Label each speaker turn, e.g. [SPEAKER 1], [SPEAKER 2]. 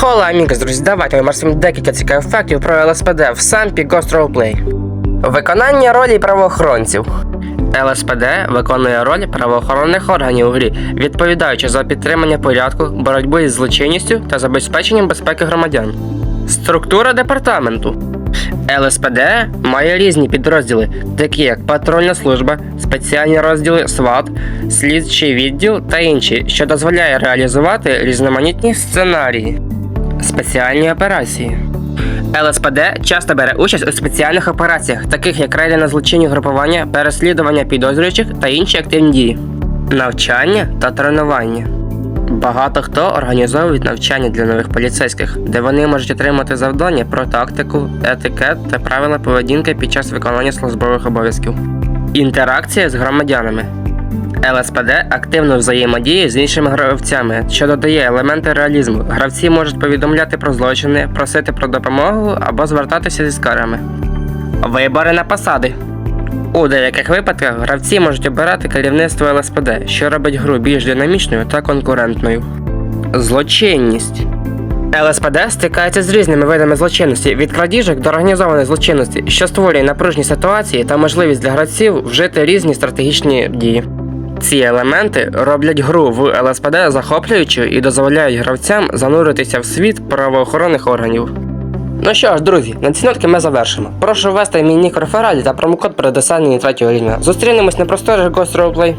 [SPEAKER 1] Хола, амігос, друзі, давайте ми декілька цікавих фактів про ЛСПД в сампі Ghost Roleplay. Виконання ролі правоохоронців. ЛСПД виконує роль правоохоронних органів у грі, відповідаючи за підтримання порядку, боротьбу із злочинністю та забезпеченням безпеки громадян. Структура департаменту. ЛСПД має різні підрозділи, такі як патрульна служба, спеціальні розділи СВАТ, слідчий відділ та інші, що дозволяє реалізувати різноманітні сценарії. Спеціальні операції. ЛСПД часто бере участь у спеціальних операціях, таких як рейди на злочинні групування, переслідування підозрюючих та інші активні дії, навчання та тренування. Багато хто організовують навчання для нових поліцейських, де вони можуть отримати завдання про тактику, етикет та правила поведінки під час виконання службових обов'язків. Інтеракція з громадянами. ЛСПД активно взаємодіє з іншими гравцями, що додає елементи реалізму. Гравці можуть повідомляти про злочини, просити про допомогу або звертатися зі скаргами. Вибори на посади. У деяких випадках гравці можуть обирати керівництво ЛСПД, що робить гру більш динамічною та конкурентною. Злочинність. ЛСПД стикається з різними видами злочинності від крадіжок до організованої злочинності, що створює напружні ситуації та можливість для гравців вжити різні стратегічні дії. Ці елементи роблять гру в ЛСПД захоплюючою і дозволяють гравцям зануритися в світ правоохоронних органів. Ну що ж, друзі, на ці нотки ми завершимо. Прошу ввести мій нік в рефералі та промокод при досягненні третього рівня. Зустрінемось на просторі Ghost Roleplay.